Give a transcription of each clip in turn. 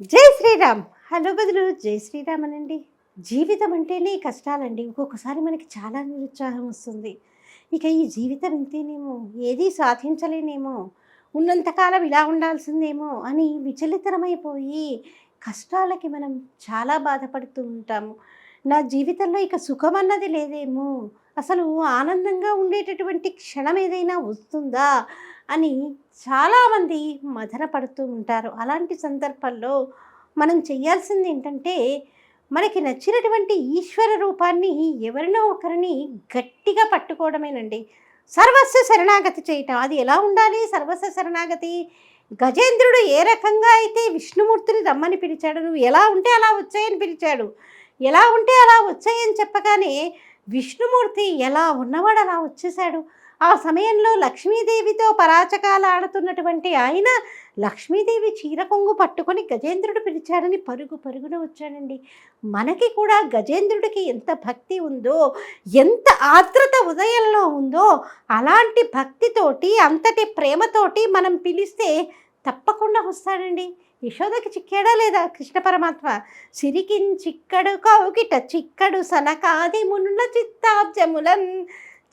జై శ్రీరామ్. హలో బదులు జై శ్రీరామ్ అనండి జీవితం అంటేనే కష్టాలండి. ఒక్కొక్కసారి మనకి చాలా నిరుత్సాహం వస్తుంది. ఇక ఈ జీవితం ఇంతేనేమో ఏదీ సాధించలేనేమో ఉన్నంతకాలం ఇలా ఉండాల్సిందేమో అని విచలితరమైపోయి కష్టాలకి మనం చాలా బాధపడుతూ ఉంటాము నా జీవితంలో ఇక సుఖం అన్నది లేదేమో. అసలు ఆనందంగా ఉండేటటువంటి క్షణం ఏదైనా వస్తుందా? అని చాలామంది మదన పడుతూ ఉంటారు. అలాంటి సందర్భాల్లో మనం చేయాల్సింది ఏంటంటే మనకి నచ్చినటువంటి ఈశ్వర రూపాన్ని ఎవరినో ఒకరిని గట్టిగా పట్టుకోవడమేనండి. సర్వస్వ శరణాగతి చేయటం. అది ఎలా ఉండాలి? సర్వస్వ శరణాగతి? గజేంద్రుడు ఏ రకంగా అయితే విష్ణుమూర్తిని రమ్మని పిలిచాడు నువ్వు ఎలా ఉంటే అలా వచ్చాయని పిలిచాడు ఎలా ఉంటే అలా వచ్చాయని చెప్పగానే విష్ణుమూర్తి ఎలా ఉన్నవాడు అలా వచ్చేసాడు ఆ సమయంలో లక్ష్మీదేవితో పరాచకాలు ఆడుతున్నటువంటి ఆయన లక్ష్మీదేవి చీర కొంగు పట్టుకొని గజేంద్రుడు పిలిచాడని పరుగు పరుగున వచ్చాడండి. మనకి కూడా గజేంద్రుడికి ఎంత భక్తి ఉందో ఎంత ఆర్ద్రత ఉదయంలో ఉందో అలాంటి భక్తితోటి అంతటి ప్రేమతోటి మనం పిలిస్తే తప్పకుండా వస్తాడండి. యశోదకి చిక్కాడా లేదా? కృష్ణ పరమాత్మ. సిరికిన్ చిక్కడు కౌకిట చిక్కడు సలకాది మునుల చిత్తాబ్జములన్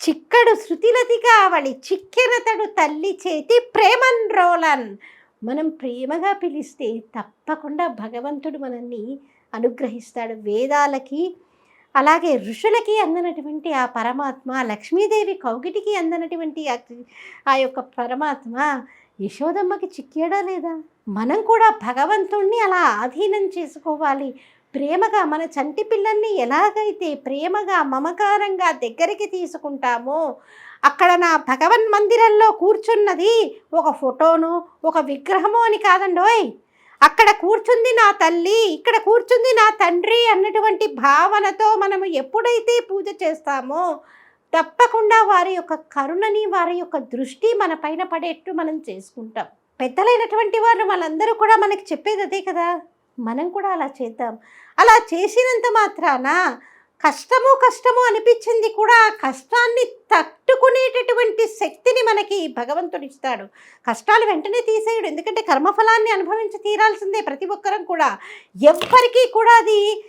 చిక్కడు శృతిలతి కావళి చిక్కెరతడు తల్లి చేతి ప్రేమన్ రోలన్. మనం ప్రేమగా పిలిస్తే తప్పకుండా భగవంతుడు మనల్ని అనుగ్రహిస్తాడు. వేదాలకి అలాగే ఋషులకి అందనటువంటి ఆ పరమాత్మ లక్ష్మీదేవి కౌగిటికి అందనటువంటి ఆ- ఆ యొక్క పరమాత్మ యశోదమ్మకి చిక్కాడా లేదా? మనం కూడా భగవంతుణ్ణి అలా ఆధీనం చేసుకోవాలి. ప్రేమగా మన చంటి పిల్లల్ని ఎలాగైతే ప్రేమగా మమకారంగా దగ్గరికి తీసుకుంటామో అక్కడ నా భగవన్ మందిరంలో కూర్చున్నది ఒక ఫోటోను ఒక విగ్రహము అని కాదండోయ్! అక్కడ కూర్చుంది నా తల్లి ఇక్కడ కూర్చుంది నా తండ్రి అన్నటువంటి భావనతో మనము ఎప్పుడైతే పూజ చేస్తామో తప్పకుండా వారి యొక్క కరుణని వారి యొక్క దృష్టి మన పైన పడేట్టు మనం చేసుకుంటాం. పెద్దలైనటువంటి వారు వాళ్ళందరూ కూడా మనకి చెప్పేది అదే కదా మనం కూడా అలా చేద్దాం. అలా చేసినంత మాత్రాన కష్టము కష్టము అనిపించింది కూడా ఆ కష్టాన్ని తట్టుకునేటటువంటి శక్తిని మనకి భగవంతుడు ఇస్తాడు. కష్టాలు వెంటనే తీసేయడు. ఎందుకంటే కర్మఫలాన్ని అనుభవించి తీరాల్సిందే ప్రతి ఒక్కరం కూడా. ఎవ్వరికీ కూడా అది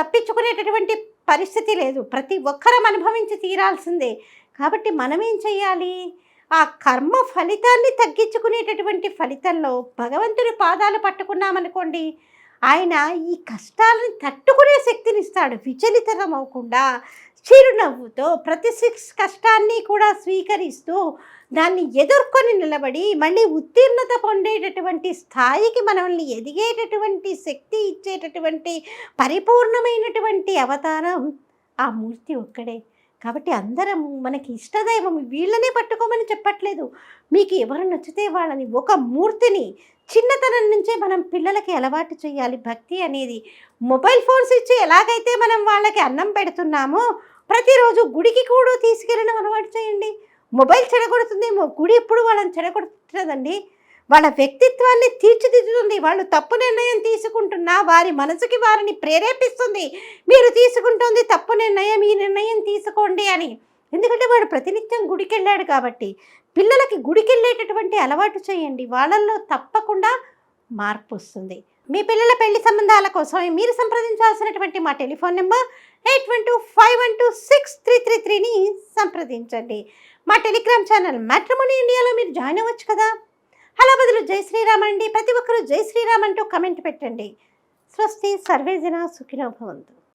తప్పించుకునేటటువంటి పరిస్థితి లేదు. ప్రతి ఒక్కరం అనుభవించి తీరాల్సిందే. కాబట్టి మనం ఏం చేయాలి ఆ కర్మ ఫలితాన్ని తగ్గించుకునేటటువంటి ఫలితంలో భగవంతుని పాదాలు పట్టుకున్నామనుకోండి ఆయన ఈ కష్టాలను తట్టుకునే శక్తిని ఇస్తాడు అవ్వకుండా చిరునవ్వుతో ప్రతి సిక్స్ కష్టాన్ని కూడా స్వీకరిస్తూ దాన్ని ఎదుర్కొని నిలబడి మళ్ళీ ఉత్తీర్ణత పొందేటటువంటి స్థాయికి మనల్ని ఎదిగేటటువంటి శక్తి ఇచ్చేటటువంటి పరిపూర్ణమైనటువంటి అవతారం ఆ మూర్తి ఒక్కడే. కాబట్టి అందరం మనకి ఇష్టదైవం వీళ్ళనే పట్టుకోమని చెప్పట్లేదు. మీకు ఎవరు నచ్చితే వాళ్ళని ఒక మూర్తిని చిన్నతనం నుంచే మనం పిల్లలకి అలవాటు చేయాలి. భక్తి అనేది మొబైల్ ఫోన్స్ ఇచ్చి ఎలాగైతే మనం వాళ్ళకి అన్నం పెడుతున్నామో ప్రతిరోజు గుడికి కూడా తీసుకెళ్ళడం అలవాటు చేయండి. మొబైల్ చెడగొడుతుందేమో గుడి ఎప్పుడు వాళ్ళని చెడగొడుతుందండి. వాళ్ళ వ్యక్తిత్వాన్ని తీర్చిదిద్దుతుంది. వాళ్ళు తప్పు నిర్ణయం తీసుకుంటున్నా వారి మనసుకి వారిని ప్రేరేపిస్తుంది. మీరు తీసుకుంటుంది తప్పు నిర్ణయం ఈ నిర్ణయం తీసుకోండి అని. ఎందుకంటే వాడు ప్రతినిత్యం గుడికి వెళ్ళాడు కాబట్టి. పిల్లలకి గుడికి వెళ్ళేటటువంటి అలవాటు చేయండి. వాళ్ళల్లో తప్పకుండా మార్పు వస్తుంది. మీ పిల్లల పెళ్ళి సంబంధాల కోసం మీరు సంప్రదించాల్సినటువంటి మా telephone number eight one two five one two six three three త్రీని సంప్రదించండి. మా టెలిగ్రామ్ ఛానల్ మ్యాట్రిమోనీ ఇండియాలో మీరు జాయిన్ అవ్వచ్చు కదా. అలా బదులు జై శ్రీరామ్ అండి. ప్రతి ఒక్కరూ జై శ్రీరామ్ అంటూ కమెంట్ పెట్టండి. స్వస్తి సర్వేజన సుఖినోభవంతు